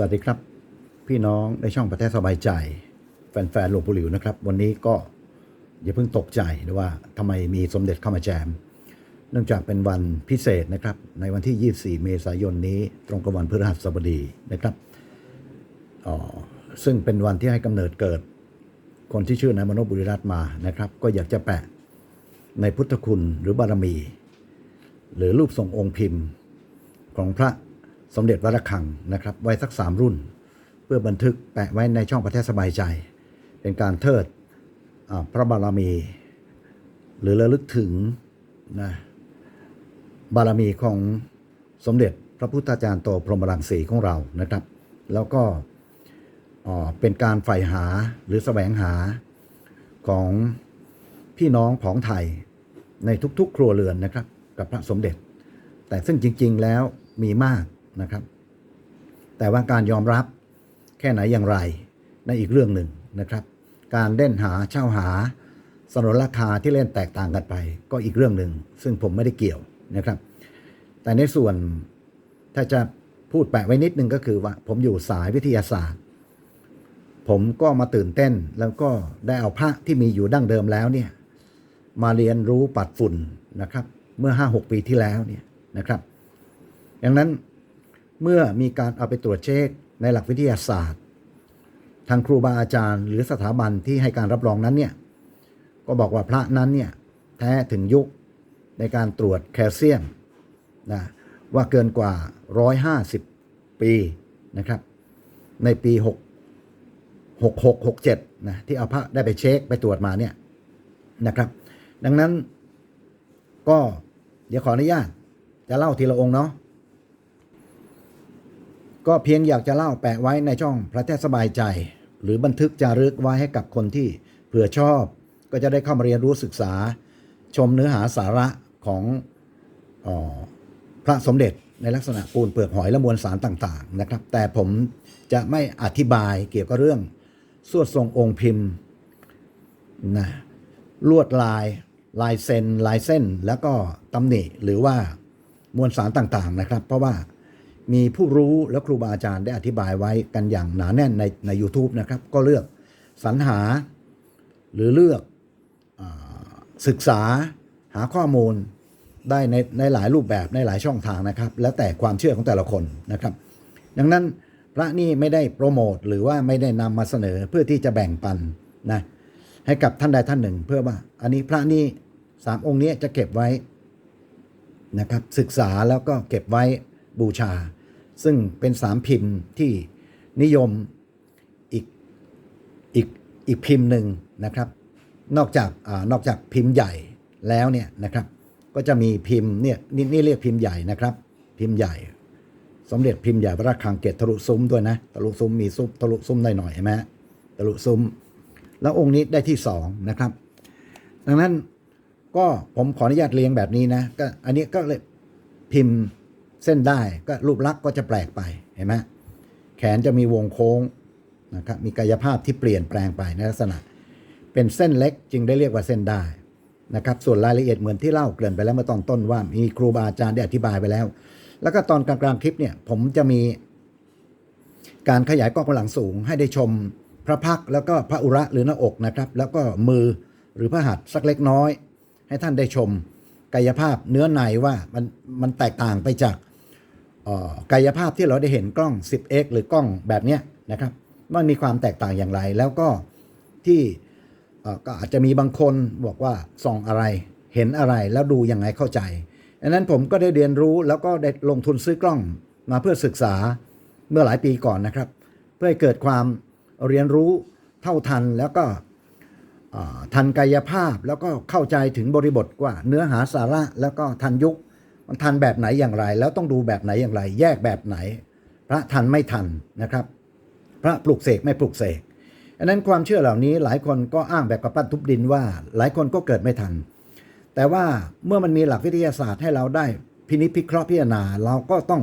สวัสดีครับ พี่น้องในช่องประเทศสบายใจ แฟนๆหลวงปู่หลิวนะครับ วันนี้ก็อย่าเพิ่งตกใจนะว่าทำไมมีสมเด็จเข้ามาแจม เนื่องจากเป็นวันพิเศษนะครับ ในวันที่ 24 เมษายนนี้ตรงกับวันพฤหัสบดีนะครับอ๋อซึ่งเป็นวันที่ให้กำเนิดเกิด คนที่ชื่อนายมโนบุริรัตน์มานะครับ ก็อยากจะแปะในพุทธคุณหรือบารมี หรือรูปทรงองค์พิมพ์ของพระ สมเด็จวัดระฆังนะครับไว้สักสามรุ่น เพื่อบันทึกแปะไว้ในช่องประเทศสบายใจ เป็นการเทิดพระบารมี หรือระลึกถึงนะบารมีของสมเด็จพระพุทธาจารย์โตพรหมรังสีของเรานะครับ แล้วก็เป็นการใฝ่หาหรือแสวงหาของพี่น้องของไทยในทุกๆ ครัวเรือนนะครับ กับพระสมเด็จ แต่ซึ่งจริง ๆ แล้วมีมาก นะครับ แต่ว่าการยอมรับแค่ไหนอย่างไรนั่นอีกเรื่องหนึ่งนะครับ การเล่นหาเช่าหาสนนราคาที่เล่นแตกต่างกันไป ก็อีกเรื่องหนึ่งซึ่งผมไม่ได้เกี่ยวนะครับ แต่ในส่วนถ้าจะพูดแปะไว้นิดนึงก็คือว่าผมอยู่สายวิทยาศาสตร์ ผมก็มาตื่นเต้นแล้วก็ได้เอาพระที่มีอยู่ดั้งเดิมแล้วเนี่ยมาเรียนรู้ปัดฝุ่นนะครับ เมื่อ 5-6 ปีที่แล้วเนี่ยนะครับ ดังนั้น เมื่อมีการเอาไปตรวจเช็คในหลักวิทยาศาสตร์ ทางครูบาอาจารย์ หรือสถาบันที่ให้การรับรองนั้นเนี่ยก็บอกว่าพระนั้นเนี่ยแท้ถึงยุคในการตรวจแคลเซียมนะว่าเกินกว่า 150 ปีนะครับในปี 6 66 67นะที่เอาพระได้ไปเช็คไปตรวจมาเนี่ยนะครับ ดังนั้นก็เดี๋ยวขออนุญาตจะเล่าทีละองค์เนาะ ก็เพียงอยากจะเล่าแปะไว้ในช่องพระเทศสบายใจ หรือบันทึกจารึกไว้ให้กับคนที่เผื่อชอบ ก็จะได้เข้ามาเรียนรู้ศึกษา ชมเนื้อหาสาระของออพระสมเด็จในลักษณะปูนเปลือกหอยและมวลสารต่างๆนะครับ แต่ผมจะไม่อธิบายเกี่ยวกับเรื่องสวดทรงองค์พิมพ์นะลวดลายลายเซนลายเส้น แล้วก็ตำหนิหรือว่ามวลสารต่างๆนะครับ เพราะว่า มีผู้รู้และครูบาอาจารย์ได้อธิบายไว้กันอย่างหนาแน่นในใน u t u b e นะครับ ก็เลือกสรรหาหรือเลือกอศึกษาหาข้อมูลได้ในในหลายรูปแบบในหลายช่องทางนะครับ แล้วแต่ความเชื่อของแต่ละคนนะครับ ดังนั้นพระนี่ไม่ได้โปรโมทหรือว่าไม่ได้นำมาเสนอเพื่อที่จะแบ่งปันนะให้กับท่านใดท่านหนึ่ง เพื่อว่า อันนี้พระนี่สามองค์นี้จะเก็บไว้นะครับศึกษาแล้วก็เก็บไว้บูชา ซึ่งเป็นสามพิมพ์ที่นิยมอีกอีกอีกพิมพ์หนึ่งนะครับ นอกจากอนอกจากพิมพ์ใหญ่แล้วเนี่ยนะครับ ก็จะมีพิมพ์เนี่ยนี่นี่เรียกพิมพ์ใหญ่นะครับ พิมพ์ใหญ่ สมเด็จพิมพ์ใหญ่พระราชคังเกตทะลุซุ้มด้วยนะทะลุซุ้มมีซุ้มทะลุซุ้มได้หน่อยใช่ไหมฮะทะลุซุ้ม แล้วองค์นี้ได้ที่สองนะครับ ดังนั้นก็ผมขออนุญาตเรียงแบบนี้นะก็อันนี้ก็เลยพิมพ์ เส้นได้ก็รูปลักษณ์ก็จะแปลกไปเห็นไหมแขนจะมีวงโค้งนะครับมีกายภาพที่เปลี่ยนแปลงไปในลักษณะ เป็นเส้นเล็กจึงได้เรียกว่าเส้นได้นะครับส่วนรายละเอียดเหมือนที่เล่าเกริ่นไปแล้วเมื่อตอนต้นว่ามีครูบาอาจารย์ได้อธิบายไปแล้ว แล้วก็ตอนกลางๆคลิปเนี่ยผมจะมีการขยายกล้องกำลังสูงให้ได้ชมพระพักแล้วก็พระอุระหรือหน้าอกนะครับ แล้วก็มือหรือพระหัตถ์สักเล็กน้อย ให้ท่านได้ชมกายภาพเนื้อในว่ามันมันแตกต่างไปจาก กายภาพที่เราได้เห็นกล้อง 10x หรือกล้องแบบนี้นะครับว่ามีความแตกต่างอย่างไร แล้วก็ที่ก็อาจจะมีบางคนบอกว่าส่องอะไรเห็นอะไรแล้วดูยังไงเข้าใจดังนั้นผมก็ได้เรียนรู้แล้วก็ได้ลงทุนซื้อกล้องมาเพื่อศึกษาเมื่อหลายปีก่อนนะครับ เพื่อให้เกิดความเรียนรู้เท่าทันแล้วก็ทันกายภาพแล้วก็เข้าใจถึงบริบทกว่าเนื้อหาสาระแล้วก็ทันยุค มันทันแบบไหนอย่างไร แล้วต้องดูแบบไหนอย่างไร แยกแบบไหน พระทันไม่ทันนะครับ พระปลุกเสกไม่ปลุกเสกอันนั้นความเชื่อเหล่านี้หลายคนก็อ้างแบบกับปั้นทุบดินว่า หลายคนก็เกิดไม่ทัน แต่ว่าเมื่อมันมีหลักวิทยาศาสตร์ให้เราได้พินิจพิเคราะห์พิจารณาเราก็ต้อง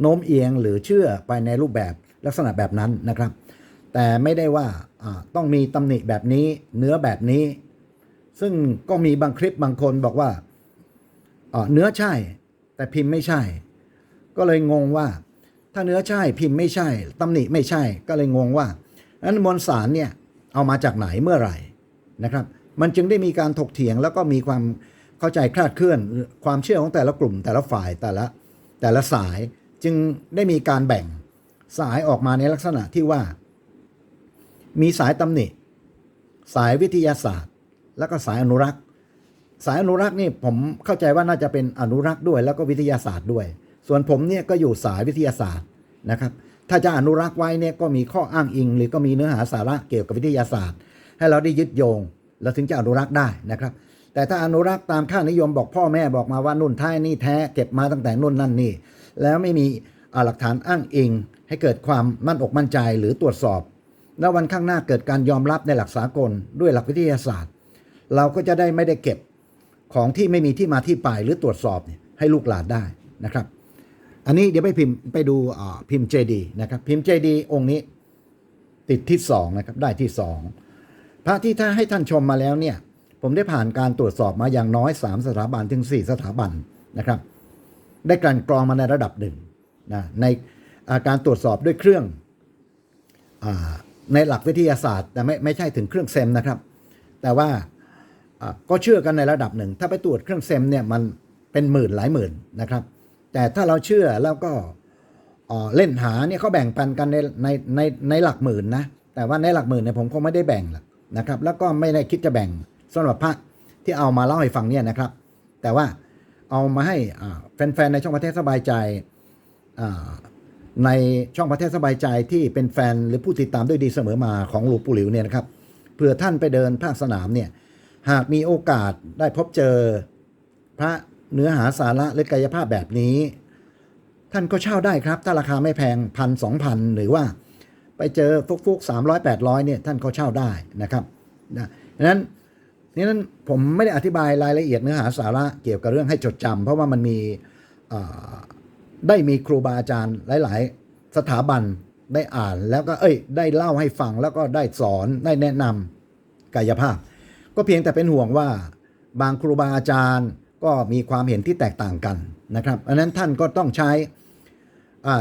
โน้มเอียงหรือเชื่อไปในรูปแบบลักษณะแบบนั้นนะครับ แต่ไม่ได้ว่าต้องมีตำหนิแบบนี้เนื้อแบบนี้ ซึ่งก็มีบางคลิปบางคนบอกว่าอ่าเนื้อใช่ แต่พิมพ์ไม่ใช่ ก็เลยงงว่า ถ้าเนื้อใช่พิมพ์ไม่ใช่ตำหนิไม่ใช่ ก็เลยงงว่านั้นมวลสารเนี่ยเอามาจากไหนเมื่อไหร่นะครับ มันจึงได้มีการถกเถียงแล้วก็มีความเข้าใจคลาดเคลื่อนความเชื่อของแต่ละกลุ่ม แต่ละฝ่ายแต่ละแต่ละสายจึงได้มีการแบ่งสายออกมาในลักษณะที่ว่า มีสายตำหนิ สายวิทยาศาสตร์ แล้วก็สายอนุรักษ์ สายอนุรักษ์นี่ผมเข้าใจว่าน่าจะเป็นอนุรักษ์ด้วย แล้วก็วิทยาศาสตร์ด้วย ส่วนผมเนี่ยก็อยู่สายวิทยาศาสตร์นะครับ ถ้าจะอนุรักษ์ไว้เนี่ยก็มีข้ออ้างอิง หรือก็มีเนื้อหาสาระเกี่ยวกับวิทยาศาสตร์ ให้เราได้ยึดโยงแล้วถึงจะอนุรักษ์ได้นะครับ แต่ถ้าอนุรักษ์ตามค่านิยมบอกพ่อแม่บอกมาว่านุ่นท้ายนี่แท้เก็บมาตั้งแต่นุ่นนั่นนี่ แล้วไม่มีหลักฐานอ้างอิง ให้เกิดความมั่นอกมั่นใจหรือตรวจสอบ แล้ววันข้างหน้าเกิดการยอมรับในหลักสากลด้วยหลักวิทยาศาสตร์ เราก็จะได้ไม่ได้เก็บ ของที่ไม่มีที่มาที่ไปหรือตรวจสอบเนี่ยให้ลูกหลานได้นะครับ อันนี้เดี๋ยวไปพิมพ์ไปดูพิมพ์เจดีนะครับ พิมพ์เจดีองค์นี้ติดที่สองนะครับได้ที่สองพระที่ถ้าให้ท่านชมมาแล้วเนี่ยผมได้ผ่านการตรวจสอบมาอย่างน้อย 3 สถาบันถึง 4 สถาบันนะครับ ได้กลั่นกรองมาในระดับหนึ่งนะในาการตรวจสอบด้วยเครื่องอในหลักวิทยาศาสตร์แต่ไม่ไม่ใช่ถึงเครื่องเซมนะครับ แต่ว่า ก็เชื่อกันในระดับหนึ่ง ถ้าไปตรวจเครื่องเซมเนี่ยมันเป็นหมื่นหลายหมื่นนะครับ แต่ถ้าเราเชื่อแล้วก็เล่นหาเนี่ยเขาแบ่งปันกันในในในในหลักหมื่นนะแต่ว่าในหลักหมื่นเนี่ยผมคงไม่ได้แบ่งหรอกนะครับ แล้วก็ไม่ได้คิดจะแบ่งสำหรับพระที่เอามาเล่าให้ฟังเนี่ยนะครับ แต่ว่าเอามาให้แฟนๆในช่องประเทศสบายใจในช่องประเทศสบายใจที่เป็นแฟนหรือผู้ติดตามด้วยดีเสมอมาของหลวงปู่หลิวเนี่ยนะครับเผื่อท่านไปเดินภาคสนามเนี่ย หากมีโอกาสได้พบเจอ พระเนื้อหาสาระหรือกายภาพแบบนี้ ท่านก็เช่าได้ครับ ถ้าราคาไม่แพงพันสองพันหรือว่า ไปเจอฟุกฟุกสามร้อยแปดร้อยเนี่ยท่านก็เช่าได้นะครับนะดังนั้นนี่นั้นผมไม่ได้อธิบายรายละเอียดเนื้อหาสาระเกี่ยวกับเรื่องให้จดจำเพราะว่ามันมีได้มีครูบาอาจารย์หลาย ๆ สถาบันได้อ่านแล้วก็เอ้ย ได้เล่าให้ฟังแล้วก็ได้สอนได้แนะนำกายภาพ ก็เพียงแต่เป็นห่วงว่าบางครูบาอาจารย์ก็มีความเห็นที่แตกต่างกันนะครับอันนั้นท่านก็ต้องใช้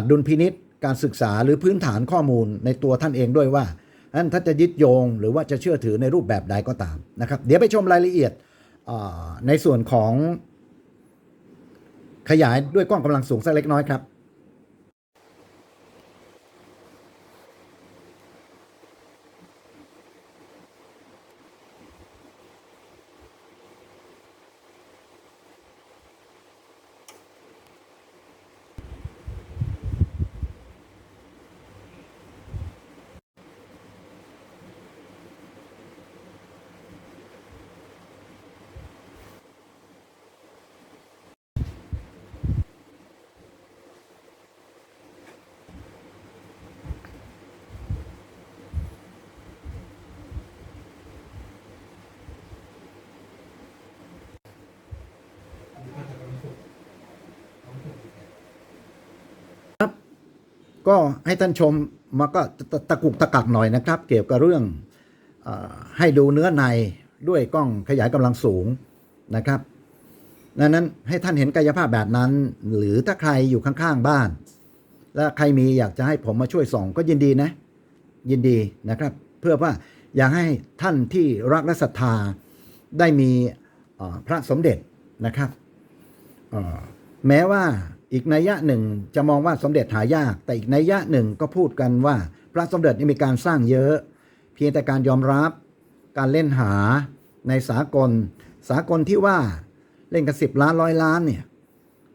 ดุลพินิษการศึกษาหรือพื้นฐานข้อมูลในตัวท่านเองด้วยว่าอันถ้าจะยึดโยงหรือว่าจะเชื่อถือในรูปแบบใดก็ตามนะครับ เดี๋ยวไปชมรายละเอียดในส่วนของขยายด้วยกล้องกำลังสูงสักเล็กน้อยครับ ก็ให้ท่านชมมาก็ตะกุกตะกักหน่อยนะครับ เกี่ยวกับเรื่องอให้ดูเนื้อในด้วยกล้องขยายกำลังสูงนะครับดังนั้นให้ท่านเห็นกายภาพแบบนั้น หรือถ้าใครอยู่ข้างๆบ้าน และใครมีอยากจะให้ผมมาช่วยส่องก็ยินดีนะ ยินดีนะครับ เพื่อว่าอยากให้ท่านที่รักและศรัทธาได้มีพระสมเด็จนะครับแม้ว่า อีกนัยยะหนึ่งจะมองว่าสมเด็จหายาก แต่อีกนัยยะหนึ่งก็พูดกันว่า พระสมเด็จมีการสร้างเยอะ เพียงแต่การยอมรับการเล่นหาในสากล สากลที่ว่าเล่นกันสิบล้านร้อยล้านเนี่ย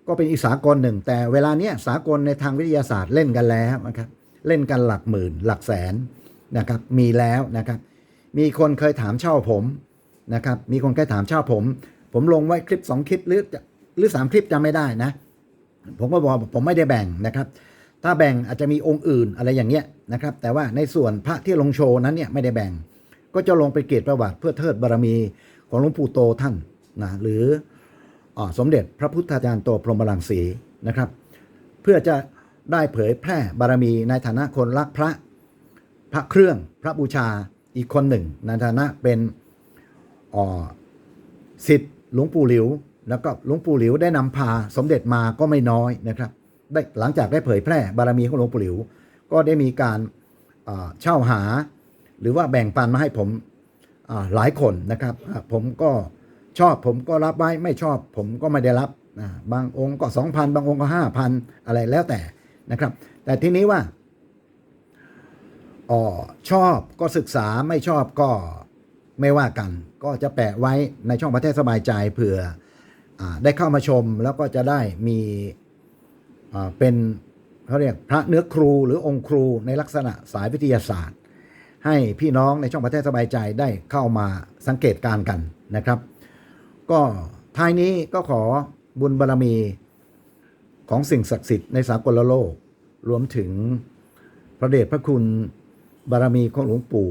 ก็เป็นอีกสากลหนึ่ง แต่เวลาเนี้ยสากลในทางวิทยาศาสตร์เล่นกันแล้วนะครับเล่นกันหลักหมื่น หลักแสนนะครับมีแล้วนะครับ มีคนเคยถามเช่าผมนะครับมีคนเคยถามเช่าผม ผมลงไว้คลิปสองคลิปหรือหรือสามคลิปจำไม่ได้นะ ผมก็บอกผมไม่ได้แบ่งนะครับ ถ้าแบ่งอาจจะมีองค์อื่นอะไรอย่างเงี้ยนะครับ แต่ว่าในส่วนพระที่ลงโชว์นั้นเนี่ยไม่ได้แบ่ง ก็จะลงไปเกียรติประวัติเพื่อเทิดบารมีของหลวงปู่โตท่านนะหรืออสมเด็จพระพุทธาจารย์โตพรหมรังสีนะครับ เพื่อจะได้เผยแพร่บารมีในฐานะคนรักพระพระเครื่องพระบูชาอีกคนหนึ่งในฐานะเป็นอ่อสิทธิ์หลวงปู่หลิว แล้วก็หลวงปู่หลิวได้นำพาสมเด็จมาก็ไม่น้อยนะครับ ได้หลังจากได้เผยแพร่บารมีของหลวงปู่หลิว ก็ได้มีการเช่าหา หรือว่าแบ่งปันมาให้ผมหลายคนนะครับ ผมก็ชอบผมก็รับไว้ไม่ชอบ ผมก็ไม่ได้รับบางองค์ก็สองพันบางองค์ก็ห้าพันอะไรแล้วแต่นะครับ แต่ทีนี้ว่าออชอบก็ศึกษาไม่ชอบก็ไม่ว่ากัน ก็จะแปะไว้ในช่องประเทศสบายใจเผื่อ ได้เข้ามาชมแล้วก็จะได้มีเป็นเขาเรียกพระเนื้อครูหรือองค์ครูในลักษณะสายวิทยาศาสตร์ ให้พี่น้องในช่องประเทศสบายใจได้เข้ามาสังเกตการกันนะครับ ก็ท้ายนี้ก็ขอบุญบารรมีของสิ่งศักดิ์สิทธิ์ในสากลโลก รวมถึงพระเดชพระคุณบารมีของหลวงปู่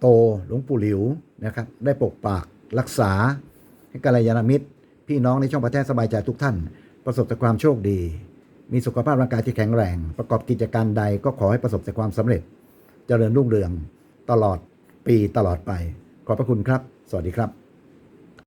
โตหลวงปู่หลิวนะครับ ได้ปกปักรักษาให้กัลยาณมิตร พี่น้องในช่องประเทศสบายใจทุกท่าน ประสบแต่ความโชคดี มีสุขภาพร่างกายที่แข็งแรง ประกอบกิจการใดก็ขอให้ประสบแต่ความสำเร็จเจริญรุ่งเรืองตลอดปีตลอดไป ขอบพระคุณครับ สวัสดีครับ